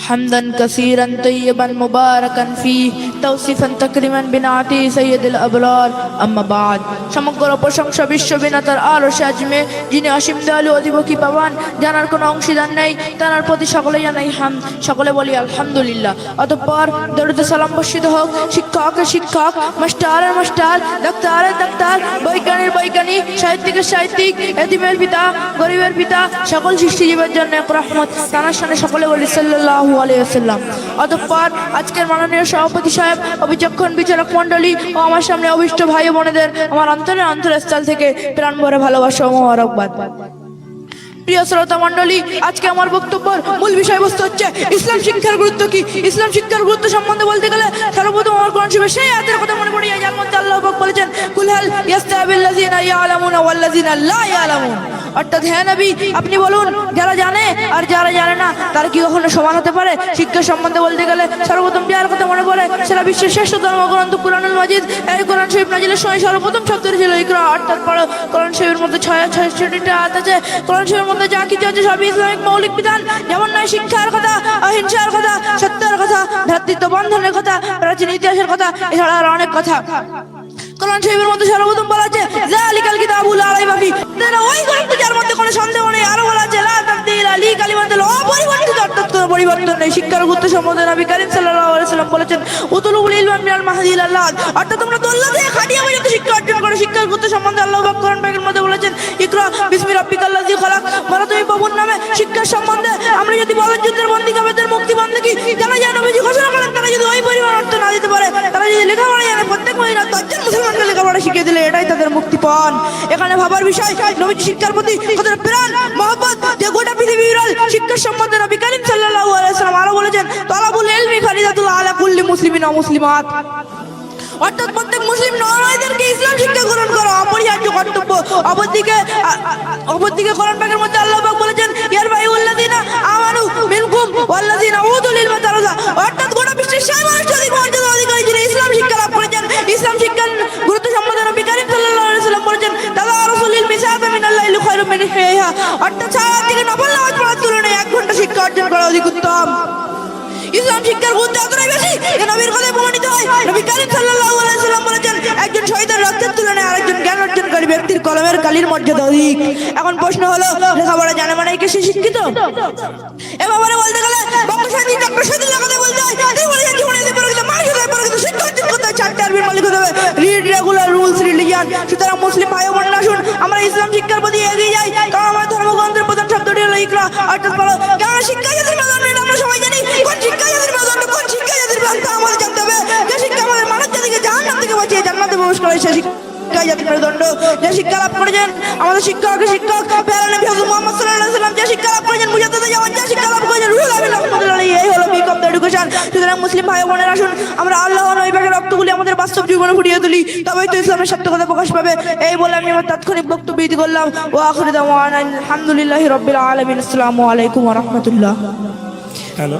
ব্যাস, السلام عليكم ورحمة الله تعالى وبركاته حمدا كثيرا طيبا مباركا فيه توصيفا تكريما بنعتي سيد الأبرار أما بعد সমগ্র প্রশংসা বিশ্ববিনাতার আলো সাজমে যিনি অসীম দয়ালু অধিপতি পাবান জানার কোনো অংশীদার নেই তার প্রতি সকলে জানাই হাম সকলে বলি আলহামদুলিল্লাহ অতঃপর দরুদ সালাম বর্ষিত হোক শিক্ষকের শিক্ষক মাস্টারের মাস্টার ডাক্তারের ডাক্তার বৈজ্ঞানিক বৈজ্ঞানিক সাহিত্যিকের সাহিত্যিক এতিমের পিতা গরিবের পিতা সকল সৃষ্টিজীবের জন্য এক রহমত তানার সামনে সকলে বলি সাল্লাল্লাহু ওয়াসাল্লাম। অতঃপর আজকের মাননীয় সভাপতি সাহেব অবিচক্ষণ বিচারক মণ্ডলী ও আমার সামনে অভিষ্ট ভাই বোনেদের আমার অন্তরের অন্তরস্থল থেকে প্রাণ ভরে ভালোবাসা ও মোবারকবাদ প্রিয় শ্রোতা মন্ডলী আজকে আমার বক্তব্যের মূল বিষয়বস্তু হচ্ছে, ইসলাম শিক্ষার গুরুত্ব কি? ইসলাম শিক্ষার গুরুত্ব সম্বন্ধে বলতে গেলে সর্বপ্রথম আমার কোরআন শরীফের সেই আয়াতের কথা মনে পড়ে যার মধ্যে আল্লাহ বলেছেন, কুল হাল ইয়াস্তাবিল্লাযিনা ইয়ালামুনা ওয়াল্লাযিনা লা ইয়ালামুন। অর্থাৎ হ্যাঁ নবী, আপনি বলুন, যারা জানে আর যারা জানে না, তার কি কখনো সমান হতে পারে? শিক্ষা সম্বন্ধে বলতে গেলে সর্বপ্রথম যার কথা মনে পড়ে সেটা বিশ্বের শ্রেষ্ঠ ধর্মগ্রন্থ কুরআনুল মাজিদ। এই কোরআন শরীফ নাজিলের সময় সর্বপ্রথম শব্দটি ছিল ইকরা, অর্থাৎ পড়ো। কোরআন শরীফের মধ্যে ছয় ছয়ষট্টিটা আয়াত আছে। কোরআন শরীফের মধ্যে যা কিছু আছে সবই ইসলামিক মৌলিক বিধান। যেমন নয়, শিক্ষার কথা, অহিংসার কথা, সত্যের কথা, ভ্রাতৃত্ব বন্ধনের কথা, প্রাচীন ইতিহাসের কথা, এছাড়া আর অনেক কথা। কোরআন শরীফের মধ্যে সর্বপ্রথম বলা আছে জালিকাল কিতাবুল লা রাইবা ফি তারা ওই মধ্যে কোনো সন্দেহ নেই। আরও বলা আছে, লা তাবদীল অপরিবর্তিত অর্থাৎ কোনো পরিবর্তন নেই। শিক্ষার গুরুত্ব সম্বন্ধে নবী করিম সাল্লাল্লাহু আলাইহি সাল্লাম বলেছেন উতুলুল ইলম মিনাল মাহদি ইলাল লাদ অর্থাৎ তোমরা দোল্লা দিয়ে খাটিয়ে শিক্ষা অর্জন করো। শিক্ষার গুরুত্ব সম্বন্ধে আল্লাহ পাক কোরআন পাকের মধ্যে বলেছেন, ইকরা বিসমি রাব্বিকাল্লাযী খালাক। বলো তুমি নামে শিক্ষার সম্বন্ধে। আমরা যদি বলেন যুদ্ধের বন্দী কাবেদের মুক্তি বন্দী যারা যায় নবীজি ঘোষণা করেন লেখাপড়া দিলে এটাই তাদের মুক্তি পান এখানে ভাবার বিষয়, নবীজি শিক্ষার প্রতি তাদের প্রাণ, মহব্বত যে গোটা পৃথিবী বিরল। শিক্ষা সম্বন্ধে নবী করিম সাল্লাহ আলাইসালাম আরও বলেছেন, তালাবুল এলমি ফারিদাতুল আলা কুল্লি অর্থাৎ প্রত্যেক মুসলিম নরনারীদেরকে ইসলাম শিক্ষা গ্রহণ করা অপরিহার্য কর্তব্য। অপরদিকে অপরদিকে কোরআন পাকের মধ্যে অর্থাৎ সারা নফল নামাজ পড়ার তুলনায় এক ঘণ্টা শিক্ষা অর্জন করা অধিক উত্তম। ইসলাম শিক্ষার গুরুত্ব এতটাই বেশি নবীর কথায় প্রমাণিত হয়, নবী বলেছেন, একজন শহীদের রক্তের তুলনায় আরেকজন জ্ঞান অর্জনকারী ব্যক্তির কলমের কালির মর্যাদা অধিক। এখন প্রশ্ন হলো, লেখাপড়া জানে মানে সে শিক্ষিত? এ ব্যাপারে বলতে গেলে বঙ্গসাহিত্যিক ডক্টর শহীদুল্লাহ কথা বলতে হয়, তিনি জীবনে পরিচিত মানুষ হতে পারে শিক্ষা অর্জন করতে হয়, চারটে আরবির মালিক হতে হবে। রিড রেগুলার রুলস রিলিজিয়ান সুতরাং মুসলিম ভাই বোনেরা আসুন আমরা ইসলাম শিক্ষার প্রতি এগিয়ে যাই, কারণ শব্দটি অর্থাৎ বলো কারণ শিক্ষা জাতির মেরুদণ্ড আমরা সবাই জানি কোন শিক্ষা জাতির মেরুদণ্ড কোন শিক্ষা জাতির মেরুদণ্ড তা আমাদের জানতে হবে। যে শিক্ষা আমাদের মানব জাতিকে জাহান্নাম থেকে বাঁচিয়ে জান্নাতে প্রবেশ করে, সে শিক্ষা জাতির মেরুদণ্ড, যে শিক্ষা লাভ করেছেন, আমাদের শিক্ষক শিক্ষক ওয়াসাল্লাম যে শিক্ষা লাভ করেছেন শিক্ষা লাভ করেছেন এই হলো এডুকেশন মুসলিম ভাই বোনেরা আসুন, আমরা আল্লাহ ও নবী পাকের রক্তগুলি আমাদের বাস্তব জীবনে ফুটিয়ে তুলি, তবেই তো ইসলামের সার্থকতা প্রকাশ পাবে। এই বলে আমি আমার তাৎক্ষণিক বক্তব্য ইতি করলাম। ও আখির দাওয়ানা আলহামদুলিল্লাহি রাব্বিল আলামিন। আসসালামু আলাইকুম রাহমাতুল্লাহ। হ্যালো।